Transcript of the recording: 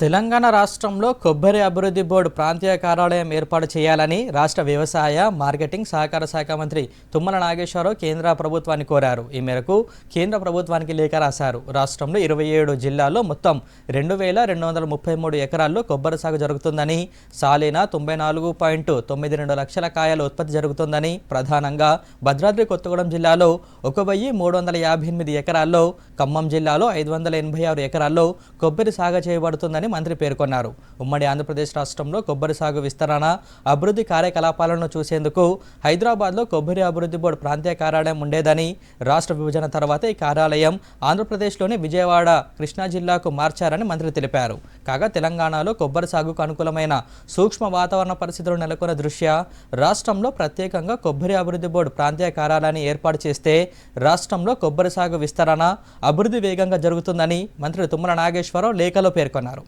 తెలంగాణ రాష్ట్రంలో కొబ్బరి అభివృద్ధి బోర్డు ప్రాంతీయ కార్యాలయం ఏర్పాటు చేయాలని రాష్ట్ర వ్యవసాయ మార్కెటింగ్ సహకార శాఖ మంత్రి తుమ్మల నాగేశ్వరరావు కేంద్ర ప్రభుత్వాన్ని కోరారు. ఈ మేరకు కేంద్ర ప్రభుత్వానికి లేఖ రాశారు. రాష్ట్రంలో ఇరవై ఏడు జిల్లాల్లో మొత్తం రెండు వేల రెండు వందల ముప్పై మూడు ఎకరాల్లో కొబ్బరి సాగు జరుగుతుందని సాలీన తొంభై నాలుగు పాయింట్ తొమ్మిది రెండు లక్షల కాయల ఉత్పత్తి జరుగుతుందని ప్రధానంగా భద్రాద్రి కొత్తగూడెం జిల్లాలో ఒక వెయ్యి మూడు వందల యాభై ఎనిమిది ఎకరాల్లో ఖమ్మం జిల్లాలో ఐదు వందల ఎనభై ఆరు ఎకరాల్లో కొబ్బరి సాగు చేయబడుతుందని మంత్రి పేర్కొన్నారు. ఉమ్మడి ఆంధ్రప్రదేశ్ రాష్ట్రంలో కొబ్బరి సాగు విస్తరణ అభివృద్ధి కార్యకలాపాలను చూసేందుకు హైదరాబాద్లో కొబ్బరి అభివృద్ధి బోర్డు ప్రాంతీయ కార్యాలయం ఉండేదని రాష్ట్ర విభజన తర్వాత ఈ కార్యాలయం ఆంధ్రప్రదేశ్లోని విజయవాడ కృష్ణా జిల్లాకు మార్చారని మంత్రి తెలిపారు. కాగా తెలంగాణలో కొబ్బరి సాగుకు అనుకూలమైన సూక్ష్మ వాతావరణ పరిస్థితులు నెలకొన్న దృష్ట్యా రాష్ట్రంలో ప్రత్యేకంగా కొబ్బరి అభివృద్ధి బోర్డు ప్రాంతీయ కార్యాలయాన్ని ఏర్పాటు చేస్తే రాష్ట్రంలో కొబ్బరి సాగు విస్తరణ అభివృద్ధి వేగంగా జరుగుతుందని మంత్రి తుమ్మల నాగేశ్వరరావు లేఖలో పేర్కొన్నారు.